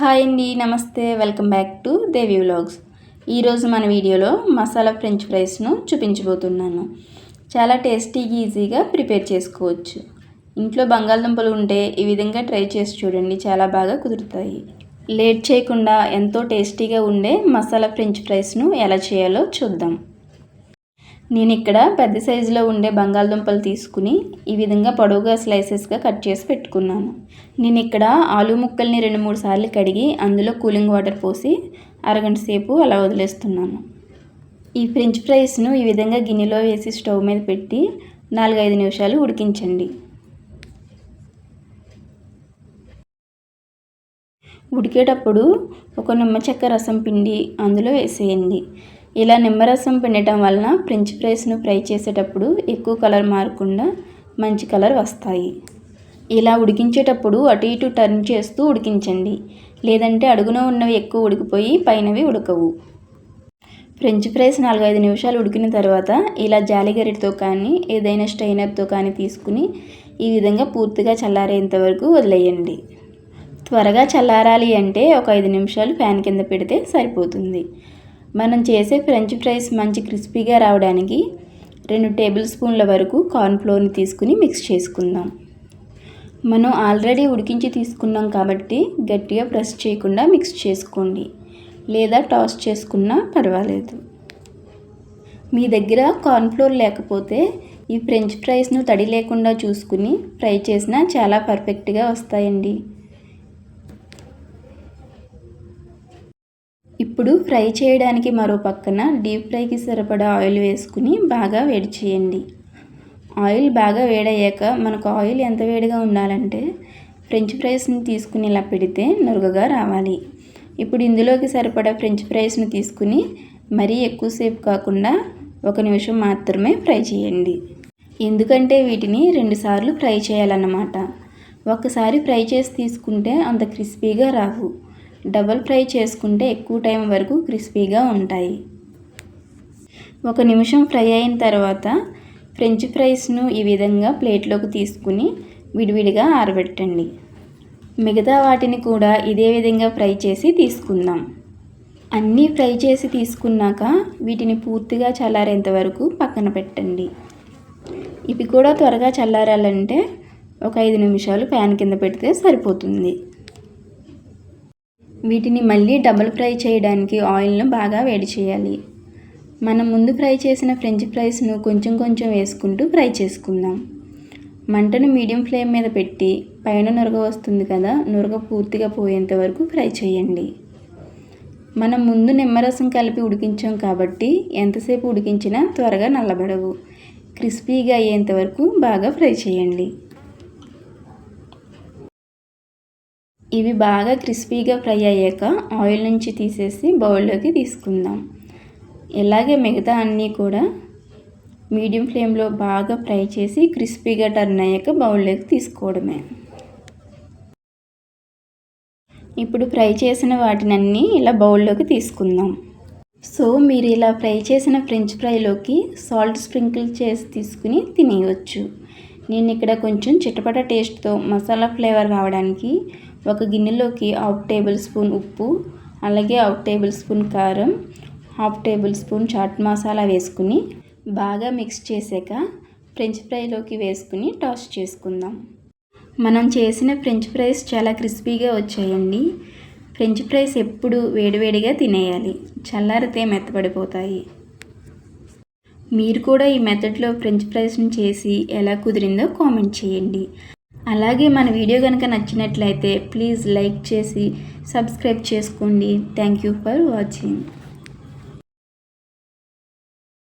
Hi అండి నమస్తే welcome back to Devi vlogs. ఈరోజు మన వీడియోలో మసాలా ఫ్రెంచ్ ఫ్రైస్ను చూపించబోతున్నాను. చాలా టేస్టీగా ఈజీగా ప్రిపేర్ చేసుకోవచ్చు. ఇంట్లో బంగాళదుంపలు ఉంటే ఈ విధంగా ట్రై చేసి చూడండి చాలా బాగా కుదురుతాయి. లేట్ చేయకుండా ఎంతో టేస్టీగా ఉండే మసాలా ఫ్రెంచ్ ఫ్రైస్ను ఎలా చేయాలో చూద్దాం. నేను ఇక్కడ పెద్ద సైజులో ఉండే బంగాళదుంపలు తీసుకుని ఈ విధంగా పొడవుగా స్లైసెస్గా కట్ చేసి పెట్టుకున్నాను. నేను ఇక్కడ ఆలు ముక్కల్ని రెండు మూడు సార్లు కడిగి అందులో కూలింగ్ వాటర్ పోసి అరగంట సేపు అలా వదిలేస్తున్నాను. ఈ ఫ్రెంచ్ ఫ్రైస్ను ఈ విధంగా గిన్నెలో వేసి స్టవ్ మీద పెట్టి నాలుగైదు నిమిషాలు ఉడికించండి. ఉడికేటప్పుడు ఒక నిమ్మ చెక్క రసం పిండి అందులో వేసేయండి. ఇలా నిమ్మరసం పిండటం వలన ఫ్రెంచ్ ఫ్రైస్ను ఫ్రై చేసేటప్పుడు ఎక్కువ కలర్ మారకుండా మంచి కలర్ వస్తాయి. ఇలా ఉడికించేటప్పుడు అటు ఇటు టర్న్ చేస్తూ ఉడికించండి. లేదంటే అడుగున ఉన్నవి ఎక్కువ ఉడికిపోయి పైనవి ఉడకవు. ఫ్రెంచ్ ఫ్రైస్ నాలుగైదు నిమిషాలు ఉడికిన తర్వాత ఇలా జాలిగరిటితో కానీ ఏదైనా స్ట్రైనర్తో కానీ తీసుకుని ఈ విధంగా పూర్తిగా చల్లారేంత వరకు వదిలేయండి. త్వరగా చల్లారాలి అంటే ఒక ఐదు నిమిషాలు ఫ్యాన్ కింద పెడితే సరిపోతుంది. మనం చేసే ఫ్రెంచ్ ఫ్రైస్ మంచి క్రిస్పీగా రావడానికి రెండు టేబుల్ స్పూన్ల వరకు కార్న్ఫ్లోర్ని తీసుకుని మిక్స్ చేసుకుందాం. మనం ఆల్రెడీ ఉడికించి తీసుకున్నాం కాబట్టి గట్టిగా ప్రెస్ చేయకుండా మిక్స్ చేసుకోండి. లేదా టాస్ చేసుకున్నా పర్వాలేదు. మీ దగ్గర కార్న్ఫ్లోర్ లేకపోతే ఈ ఫ్రెంచ్ ఫ్రైస్ను తడి లేకుండా చూసుకుని ఫ్రై చేసినా చాలా పర్ఫెక్ట్గా వస్తాయండి. ఇప్పుడు ఫ్రై చేయడానికి మరో పక్కన డీప్ ఫ్రైకి సరిపడా ఆయిల్ వేసుకుని బాగా వేడి చేయండి. ఆయిల్ బాగా వేడయ్యాక మనకు ఆయిల్ ఎంత వేడిగా ఉండాలంటే ఫ్రెంచ్ ఫ్రైస్ని తీసుకుని ఇలా పెడితే నురుగగా రావాలి. ఇప్పుడు ఇందులోకి సరిపడా ఫ్రెంచ్ ఫ్రైస్ని తీసుకుని మరీ ఎక్కువసేపు కాకుండా ఒక నిమిషం మాత్రమే ఫ్రై చేయండి. ఎందుకంటే వీటిని రెండుసార్లు ఫ్రై చేయాలన్నమాట. ఒకసారి ఫ్రై చేసి తీసుకుంటే అంత క్రిస్పీగా రావు. డబల్ ఫ్రై చేసుకుంటే ఎక్కువ టైం వరకు క్రిస్పీగా ఉంటాయి. ఒక నిమిషం ఫ్రై అయిన తర్వాత ఫ్రెంచ్ ఫ్రైస్ను ఈ విధంగా ప్లేట్లోకి తీసుకుని విడివిడిగా ఆరబెట్టండి. మిగతా వాటిని కూడా ఇదే విధంగా ఫ్రై చేసి తీసుకుందాం. అన్నీ ఫ్రై చేసి తీసుకున్నాక వీటిని పూర్తిగా చల్లారేంత వరకు పక్కన పెట్టండి. ఇవి కూడా త్వరగా చల్లారాలంటే ఒక ఐదు నిమిషాలు ఫ్యాన్ కింద పెడితే సరిపోతుంది. వీటిని మళ్ళీ డబుల్ ఫ్రై చేయడానికి ఆయిల్ను బాగా వేడి చేయాలి. మనం ముందు ఫ్రై చేసిన ఫ్రెంచ్ ఫ్రైస్ను కొంచెం కొంచెం వేసుకుంటూ ఫ్రై చేసుకుందాం. మంటను మీడియం ఫ్లేమ్ మీద పెట్టి పైన నురగ వస్తుంది కదా నురగ పూర్తిగా పోయేంత వరకు ఫ్రై చేయండి. మనం ముందు నిమ్మరసం కలిపి ఉడికించాం కాబట్టి ఎంతసేపు ఉడికించినా త్వరగా నల్లబడవు. క్రిస్పీగా అయ్యేంత వరకు బాగా ఫ్రై చేయండి. ఇవి బాగా క్రిస్పీగా ఫ్రై అయ్యాక ఆయిల్ నుంచి తీసేసి బౌల్లోకి తీసుకుందాం. ఇలాగే మిగతా అన్నీ కూడా మీడియం ఫ్లేమ్లో బాగా ఫ్రై చేసి క్రిస్పీగా టర్న్ అయ్యాక బౌల్లోకి తీసుకోవడమే. ఇప్పుడు ఫ్రై చేసిన వాటినన్నీ ఇలా బౌల్లోకి తీసుకుందాం. సో మీరు ఇలా ఫ్రై చేసిన ఫ్రెంచ్ ఫ్రైలోకి సాల్ట్ స్ప్రింకిల్ చేసి తీసుకుని తినేయవచ్చు నేను ఇక్కడ కొంచెం చిటపట టేస్ట్తో మసాలా ఫ్లేవర్ రావడానికి ఒక గిన్నెలోకి హాఫ్ టేబుల్ స్పూన్ ఉప్పు అలాగే హాఫ్ టేబుల్ స్పూన్ కారం half tablespoon chaat masala వేసుకుని బాగా మిక్స్ చేసాక ఫ్రెంచ్ ఫ్రైలోకి వేసుకుని టాస్ చేసుకుందాం. మనం చేసిన ఫ్రెంచ్ ఫ్రైస్ చాలా క్రిస్పీగా వచ్చాయండి. ఫ్రెంచ్ ఫ్రైస్ ఎప్పుడు వేడివేడిగా తినేయాలి. చల్లారితే మెత్తపడిపోతాయి మీరు కూడా ఈ మెథడ్లో ఫ్రెంచ్ ఫ్రైస్ని చేసి ఎలా కుదిరిందో కామెంట్ చేయండి. అలాగే మన వీడియో కనుక నచ్చినట్లయితే ప్లీజ్ లైక్ చేసి సబ్స్క్రైబ్ చేసుకోండి. Thank you for watching